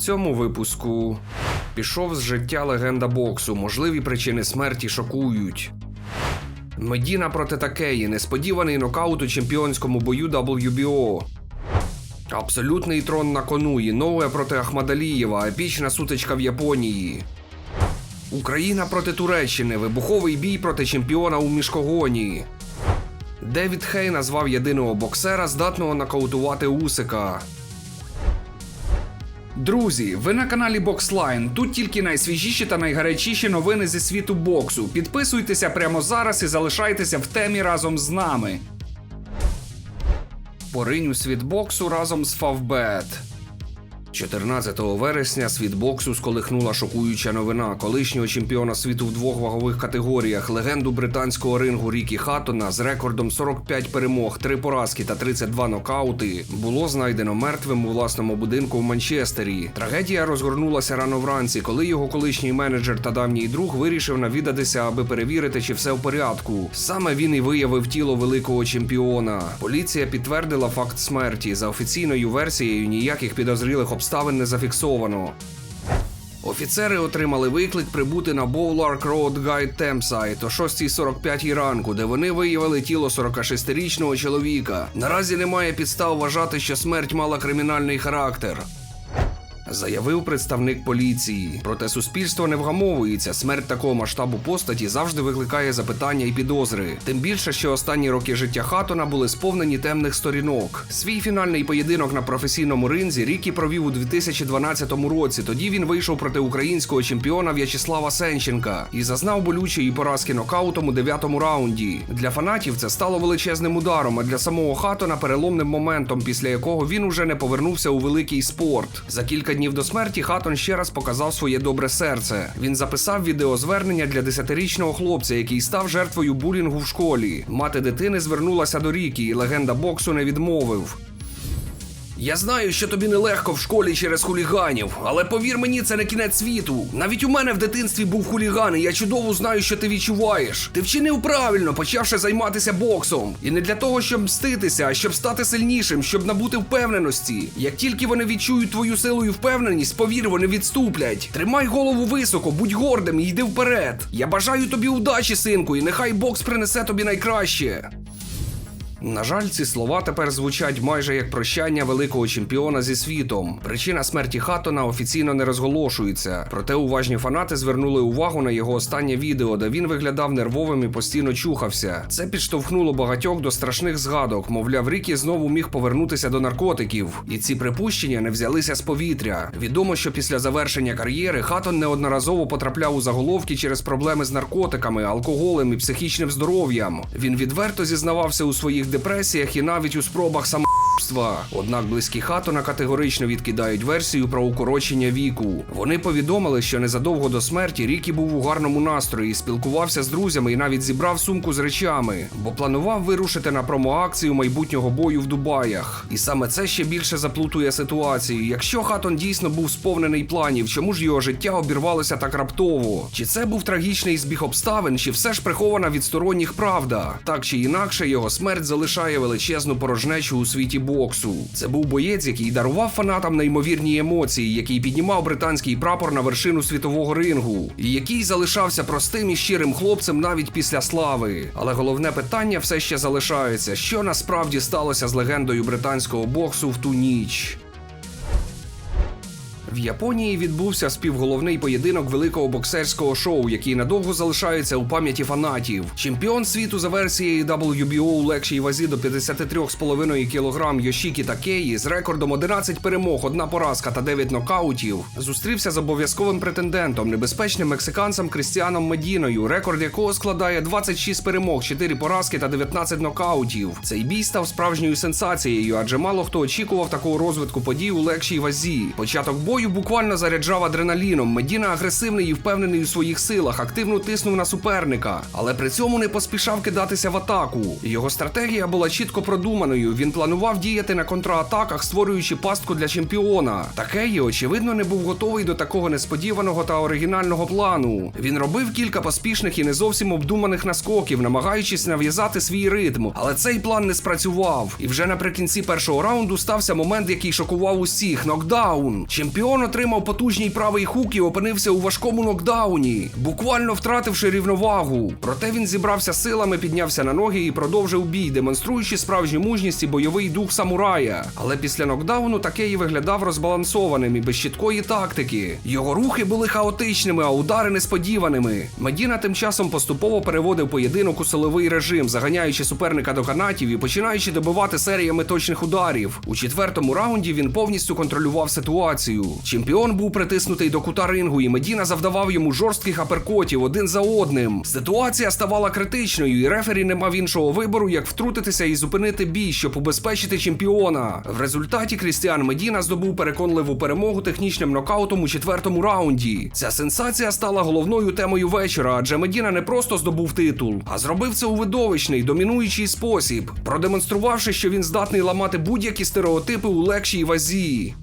цьому випуску пішов з життя легенда боксу. Можливі причини смерті шокують. Медіна проти Такеї. Несподіваний нокаут у чемпіонському бою WBO. Абсолютний трон на кону. Іноуе проти Ахмадалієва. Епічна сутичка в Японії. Україна проти Туреччини. Вибуховий бій проти чемпіона у мішкогоні. Девід Хей назвав єдиного боксера, здатного нокаутувати Усика. Друзі, ви на каналі Бокслайн. Тут тільки найсвіжіші та найгарячіші новини зі світу боксу. Підписуйтеся прямо зараз і залишайтеся в темі разом з нами. Поринь у світ боксу разом з Фавбет. 14 вересня світ боксу сколихнула шокуюча новина колишнього чемпіона світу в двох вагових категоріях, легенду британського рингу Рікі Хаттона з рекордом 45 перемог, 3 поразки та 32 нокаути було знайдено мертвим у власному будинку в Манчестері. Трагедія розгорнулася рано вранці, коли його колишній менеджер та давній друг вирішив навідатися, аби перевірити, чи все в порядку. Саме він і виявив тіло великого чемпіона. Поліція підтвердила факт смерті. За офіційною версією ніяких підозрілих обставин не зафіксовано. Офіцери отримали виклик прибути на Боуларк Роуд Гайд Tempsite о 6.45 ранку, де вони виявили тіло 46-річного чоловіка. Наразі немає підстав вважати, що смерть мала кримінальний характер. Заявив представник поліції. Проте суспільство не вгамовується. Смерть такого масштабу постаті завжди викликає запитання і підозри. Тим більше, що останні роки життя Хатона були сповнені темних сторінок. Свій фінальний поєдинок на професійному ринзі Рікі провів у 2012 році. Тоді він вийшов проти українського чемпіона В'ячеслава Сенченка і зазнав болючої поразки нокаутом у дев'ятому раунді. Для фанатів це стало величезним ударом, а для самого Хатона переломним моментом, після якого він уже не повернувся у великий спорт. За кілька днів до смерті Хатон ще раз показав своє добре серце. Він записав відеозвернення для десятирічного хлопця, який став жертвою булінгу в школі. Мати дитини звернулася до Рікі, і легенда боксу не відмовив. Я знаю, що тобі нелегко в школі через хуліганів, але повір мені, це не кінець світу. Навіть у мене в дитинстві був хуліган, і я чудово знаю, що ти відчуваєш. Ти вчинив правильно, почавши займатися боксом. І не для того, щоб мститися, а щоб стати сильнішим, щоб набути впевненості. Як тільки вони відчують твою силу і впевненість, повір, вони відступлять. Тримай голову високо, будь гордим і йди вперед. Я бажаю тобі удачі, синку, і нехай бокс принесе тобі найкраще. На жаль, ці слова тепер звучать майже як прощання великого чемпіона зі світом. Причина смерті Хаттона офіційно не розголошується. Проте уважні фанати звернули увагу на його останнє відео, де він виглядав нервовим і постійно чухався. Це підштовхнуло багатьох до страшних згадок. Мовляв, Рікі знову міг повернутися до наркотиків, і ці припущення не взялися з повітря. Відомо, що після завершення кар'єри Хаттон неодноразово потрапляв у заголовки через проблеми з наркотиками, алкоголем і психічним здоров'ям. Він відверто зізнавався у своїх депресіях і навіть у спробах самогубства. Однак близькі Хатона категорично відкидають версію про укорочення віку. Вони повідомили, що незадовго до смерті Рікі був у гарному настрої, спілкувався з друзями і навіть зібрав сумку з речами, бо планував вирушити на промоакцію майбутнього бою в Дубаях. І саме це ще більше заплутує ситуацію. Якщо Хатон дійсно був сповнений планів, чому ж його життя обірвалося так раптово? Чи це був трагічний збіг обставин, чи все ж прихована від сторонніх правда? Так чи інакше, його смерть залишає величезну порожнечу у світі боксу. Це був боєць, який дарував фанатам неймовірні емоції, який піднімав британський прапор на вершину світового рингу, і який залишався простим і щирим хлопцем навіть після слави. Але головне питання все ще залишається: що насправді сталося з легендою британського боксу в ту ніч. В Японії відбувся співголовний поєдинок великого боксерського шоу, який надовго залишається у пам'яті фанатів. Чемпіон світу за версією WBO у легшій вазі до 53,5 кг Йошікі Такеї з рекордом 11 перемог, одна поразка та 9 нокаутів зустрівся з обов'язковим претендентом, небезпечним мексиканцем Крістіаном Медіною, рекорд якого складає 26 перемог, 4 поразки та 19 нокаутів. Цей бій став справжньою сенсацією, адже мало хто очікував такого розвитку подій у легшій вазі. Початок бою буквально заряджав адреналіном. Медіна агресивний і впевнений у своїх силах, активно тиснув на суперника, але при цьому не поспішав кидатися в атаку. Його стратегія була чітко продуманою. Він планував діяти на контратаках, створюючи пастку для чемпіона. Такеї, очевидно, не був готовий до такого несподіваного та оригінального плану. Він робив кілька поспішних і не зовсім обдуманих наскоків, намагаючись нав'язати свій ритм. Але цей план не спрацював. І вже наприкінці першого раунду стався момент, який шокував усіх: нокдаун. Чемпіон Чемпіон отримав потужний правий хук і опинився у важкому нокдауні, буквально втративши рівновагу. Проте він зібрався силами, піднявся на ноги і продовжив бій, демонструючи справжню мужність і бойовий дух самурая. Але після нокдауну такий виглядав розбалансованим і без чіткої тактики. Його рухи були хаотичними, а удари несподіваними. Медіна тим часом поступово переводив поєдинок у силовий режим, заганяючи суперника до канатів і починаючи добивати серіями точних ударів. У четвертому раунді він повністю контролював ситуацію. Чемпіон був притиснутий до кута рингу, і Медіна завдавав йому жорстких аперкотів один за одним. Ситуація ставала критичною, і рефері не мав іншого вибору, як втрутитися і зупинити бій, щоб убезпечити чемпіона. В результаті Крістіан Медіна здобув переконливу перемогу технічним нокаутом у четвертому раунді. Ця сенсація стала головною темою вечора, адже Медіна не просто здобув титул, а зробив це у видовищний, домінуючий спосіб, продемонструвавши, що він здатний ламати будь-які стереотипи у легшій вазі.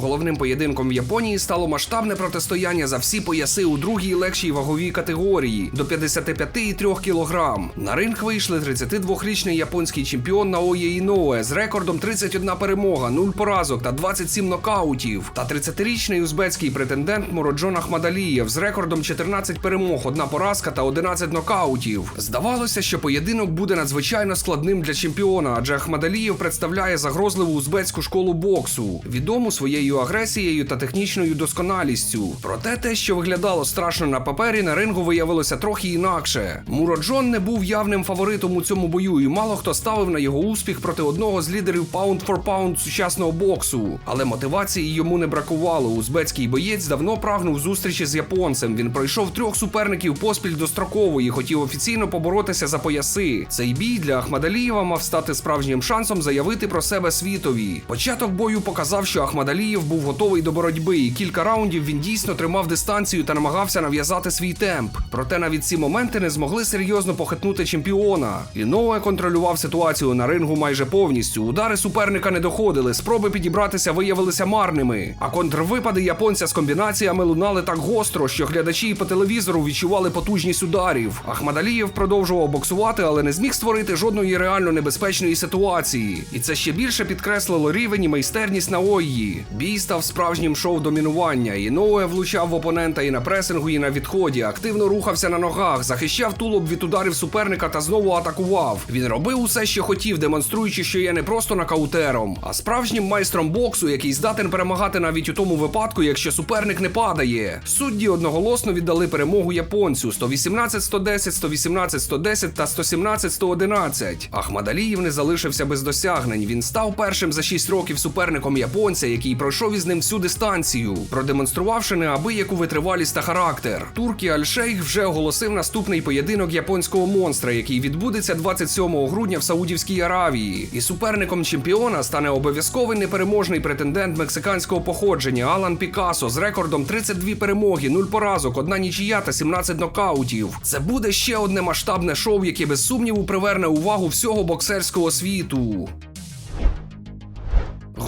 Головним поєдинком в Японії стало масштабне протистояння за всі пояси у другій легшій ваговій категорії до 55,3 кг. На ринг вийшли 32-річний японський чемпіон Наоє Іноуе з рекордом 31 перемога, 0 поразок та 27 нокаутів, та 30-річний узбецький претендент Муроджон Ахмадалієв з рекордом 14 перемог, 1 поразка та 11 нокаутів. Здавалося, що поєдинок буде надзвичайно складним для чемпіона, адже Ахмадалієв представляє загрозливу узбецьку школу боксу, відому своєю агресією та технічною досконалістю. Проте те, що виглядало страшно на папері, на рингу виявилося трохи інакше. Муроджон не був явним фаворитом у цьому бою, і мало хто ставив на його успіх проти одного з лідерів паунд for паунд сучасного боксу. Але мотивації йому не бракувало. Узбецький боєць давно прагнув зустрічі з японцем. Він пройшов трьох суперників поспіль достроково і хотів офіційно поборотися за пояси. Цей бій для Ахмадалієва мав стати справжнім шансом заявити про себе світові. Початок бою показав, що Ахмадалієв був готовий до боротьби, і кілька раундів він дійсно тримав дистанцію та намагався нав'язати свій темп. Проте навіть ці моменти не змогли серйозно похитнути чемпіона. Іноуе контролював ситуацію на рингу майже повністю. Удари суперника не доходили, спроби підібратися виявилися марними. А контрвипади японця з комбінаціями лунали так гостро, що глядачі по телевізору відчували потужність ударів. Ахмадалієв продовжував боксувати, але не зміг створити жодної реально небезпечної ситуації. І це ще більше підкреслило рівень і майстерність Наої. Бій став справжнім шоу домінування. Іноуе влучав в опонента і на пресингу, і на відході. Активно рухався на ногах, захищав тулуб від ударів суперника та знову атакував. Він робив усе, що хотів, демонструючи, що є не просто нокаутером, а справжнім майстром боксу, який здатен перемагати навіть у тому випадку, якщо суперник не падає. Судді одноголосно віддали перемогу японцю 118-110, 118-110 та 117-111. Ахмадаліїв не залишився без досягнень. Він став першим за 6 років суперником японця, який пройшов із ним всю дистанцію, продемонструвавши неабияку витривалість та характер. Туркі Аль-Шейх вже оголосив наступний поєдинок японського монстра, який відбудеться 27 грудня в Саудівській Аравії. І суперником чемпіона стане обов'язковий непереможний претендент мексиканського походження Алан Пікасо з рекордом 32 перемоги, 0 поразок, одна нічия та 17 нокаутів. Це буде ще одне масштабне шоу, яке без сумніву приверне увагу всього боксерського світу.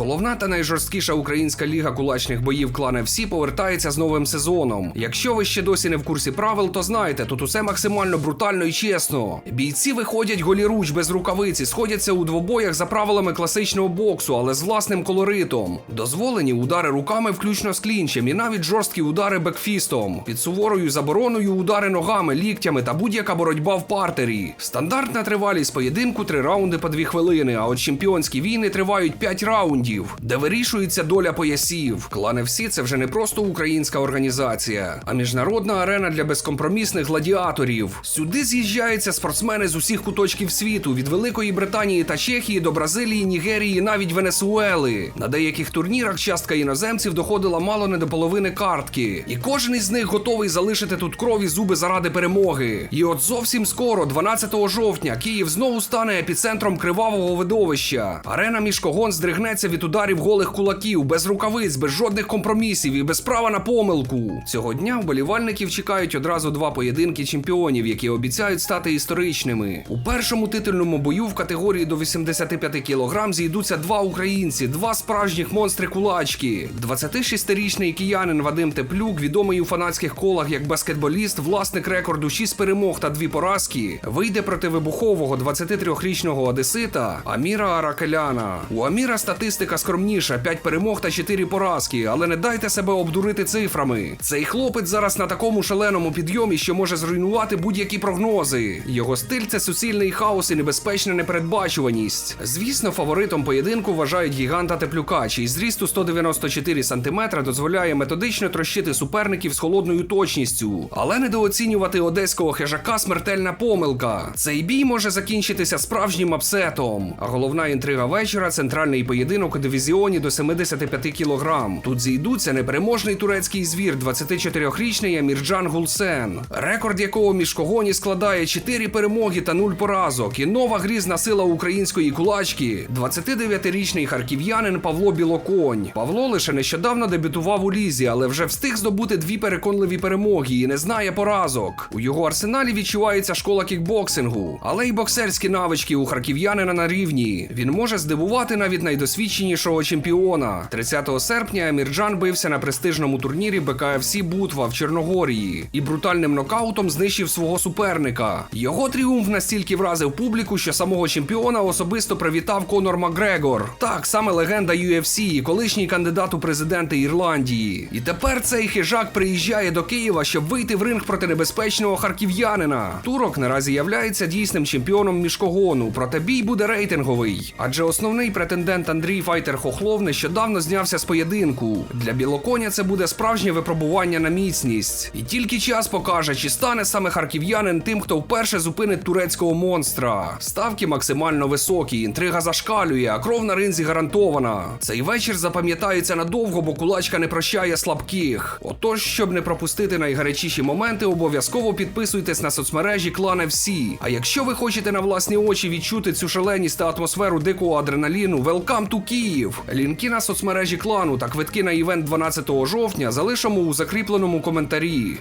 Головна та найжорсткіша українська ліга кулачних боїв клан FC повертається з новим сезоном. Якщо ви ще досі не в курсі правил, то знайте, тут усе максимально брутально і чесно. Бійці виходять голіруч без рукавиці, сходяться у двобоях за правилами класичного боксу, але з власним колоритом. Дозволені удари руками, включно з клінчем, і навіть жорсткі удари бекфістом. Під суворою забороною удари ногами, ліктями та будь-яка боротьба в партері. Стандартна тривалість поєдинку 3 раунди по 2 хвилини, а от чемпіонські війни тривають 5 раундів де вирішується доля поясів. Клан FC – це вже не просто українська організація, а міжнародна арена для безкомпромісних гладіаторів. Сюди з'їжджаються спортсмени з усіх куточків світу, від Великої Британії та Чехії до Бразилії, Нігерії, навіть Венесуели. На деяких турнірах частка іноземців доходила мало не до половини картки, і кожен із них готовий залишити тут крові зуби заради перемоги. І от зовсім скоро, 12 жовтня, Київ знову стане епіцентром кривавого видовища. Арена міжкогон здригнеться від ударів голих кулаків, без рукавиць, без жодних компромісів і без права на помилку. Цього дня вболівальників чекають одразу два поєдинки чемпіонів, які обіцяють стати історичними. У першому титульному бою в категорії до 85 кг зійдуться два українці, два справжніх монстри кулачки. 26-річний киянин Вадим Теплюк, відомий у фанатських колах як баскетболіст, власник рекорду 6 перемог та 2 поразки, вийде проти вибухового 23-річного одесита Аміра Аракеляна. У Аміра статистика статистика скромніша: 5 перемог та 4 поразки, але не дайте себе обдурити цифрами. Цей хлопець зараз на такому шаленому підйомі, що може зруйнувати будь-які прогнози. Його стиль це суцільний хаос і небезпечна непередбачуваність. Звісно, фаворитом поєдинку вважають гіганта Теплюка, чий у 194 см дозволяє методично трощити суперників з холодною точністю, але недооцінювати одеського хижака смертельна помилка. Цей бій може закінчитися справжнім апсетом. А головна інтрига вечора центральний поєдинок дивізіоні до 75 кг. Тут зійдуться непереможний турецький звір, 24-річний Амірджан Гулсен, рекорд якого міжкогоні складає 4 перемоги та 0 поразок. І нова грізна сила української кулачки 29-річний харків'янин Павло Білоконь. Павло лише нещодавно дебютував у лізі, але вже встиг здобути дві переконливі перемоги і не знає поразок. У його арсеналі відчувається школа кікбоксингу, але й боксерські навички у харків'янина на рівні. Він може здивувати навіть найдосвідченішого чемпіона. 30 серпня Амірджан бився на престижному турнірі БКФС Бутва в Чорногорії і брутальним нокаутом знищив свого суперника. Його тріумф настільки вразив публіку, що самого чемпіона особисто привітав Конор Макгрегор. Так, саме легенда UFC і колишній кандидат у президенти Ірландії. І тепер цей хижак приїжджає до Києва, щоб вийти в ринг проти небезпечного харків'янина. Турок наразі являється дійсним чемпіоном міжкогону, проте бій буде рейтинговий. Адже основний претендент Андрій Файтер Хохлов нещодавно знявся з поєдинку. Для білоконя це буде справжнє випробування на міцність. І тільки час покаже, чи стане саме харків'янин тим, хто вперше зупинить турецького монстра. Ставки максимально високі, інтрига зашкалює, а кров на ринзі гарантована. Цей вечір запам'ятається надовго, бо кулачка не прощає слабких. Отож, щоб не пропустити найгарячіші моменти, обов'язково підписуйтесь на соцмережі Клан FC. А якщо ви хочете на власні очі відчути цю шаленість та атмосферу дикого адреналіну, welcome to Київ! Лінки на соцмережі клану та квитки на івент 12 жовтня залишимо у закріпленому коментарі.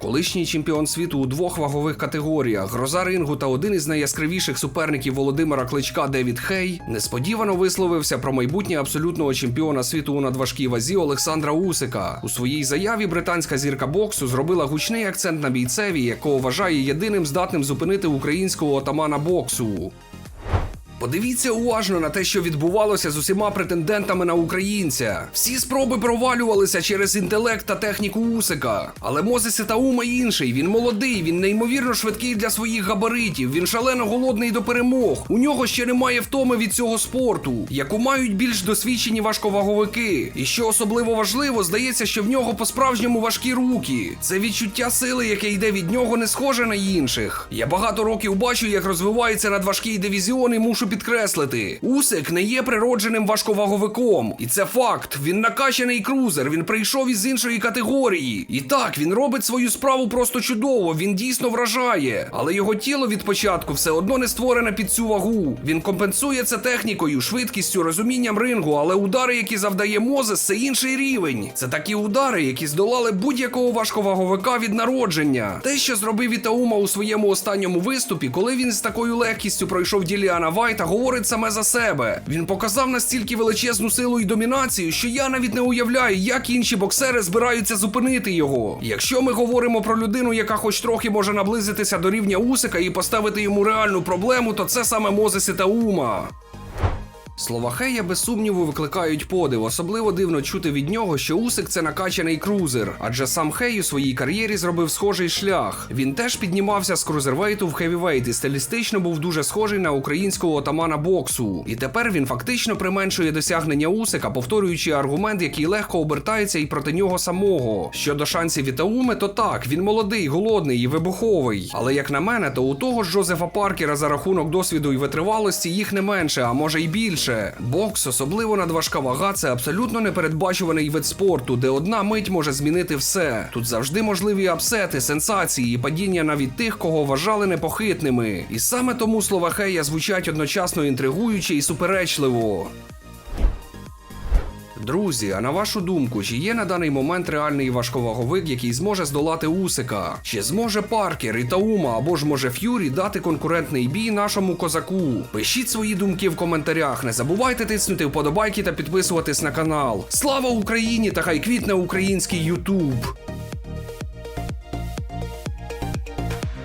Колишній чемпіон світу у двох вагових категоріях, гроза рингу та один із найяскравіших суперників Володимира Кличка Девід Хей несподівано висловився про майбутнє абсолютного чемпіона світу у надважкій вазі Олександра Усика. У своїй заяві британська зірка боксу зробила гучний акцент на бійцеві, якого вважає єдиним здатним зупинити українського отамана боксу. Подивіться уважно на те, що відбувалося з усіма претендентами на українця. Всі спроби провалювалися через інтелект та техніку Усика. Але Мозес Таума інший. Він молодий, він неймовірно швидкий для своїх габаритів. Він шалено голодний до перемог. У нього ще немає втоми від цього спорту, яку мають більш досвідчені важковаговики. І що особливо важливо, здається, що в нього по-справжньому важкі руки. Це відчуття сили, яке йде від нього, не схоже на інших. Я багато років бачу, як розвивається надважкий дивізіон, і мушу підкреслити. Усик не є природженим важковаговиком. І це факт. Він накачаний крузер, він прийшов із іншої категорії. І так, він робить свою справу просто чудово, він дійсно вражає. Але його тіло від початку все одно не створене під цю вагу. Він компенсує це технікою, швидкістю, розумінням рингу, але удари, які завдає Мозес, це інший рівень. Це такі удари, які здолали будь-якого важковаговика від народження. Те, що зробив Ітаума у своєму останньому виступі, коли він з такою легкістю пройшов Діліана Вайта, говорить саме за себе. Він показав настільки величезну силу і домінацію, що я навіть не уявляю, як інші боксери збираються зупинити його. Якщо ми говоримо про людину, яка хоч трохи може наблизитися до рівня Усика і поставити йому реальну проблему, то це саме Мозес Ітаума. Слова Хея без сумніву викликають подив. Особливо дивно чути від нього, що Усик це накачаний крузер, адже сам Хей у своїй кар'єрі зробив схожий шлях. Він теж піднімався з крузервейту в хевівейт і стилістично був дуже схожий на українського отамана боксу. І тепер він фактично применшує досягнення Усика, повторюючи аргумент, який легко обертається і проти нього самого. Щодо шансів Вітауми, то так, він молодий, голодний і вибуховий. Але як на мене, то у того ж Джозефа Паркера за рахунок досвіду і витривалості їх не менше, а може й більше. Бокс, особливо надважка вага, це абсолютно непередбачуваний вид спорту, де одна мить може змінити все. Тут завжди можливі апсети, сенсації і падіння навіть тих, кого вважали непохитними. І саме тому слова Хея звучать одночасно інтригуюче і суперечливо. Друзі, а на вашу думку, чи є на даний момент реальний важковаговик, який зможе здолати Усика? Чи зможе Паркер, Ітаума або ж може Ф'юрі дати конкурентний бій нашому козаку? Пишіть свої думки в коментарях. Не забувайте тиснути вподобайки та підписуватись на канал. Слава Україні та хай квітне український Ютуб!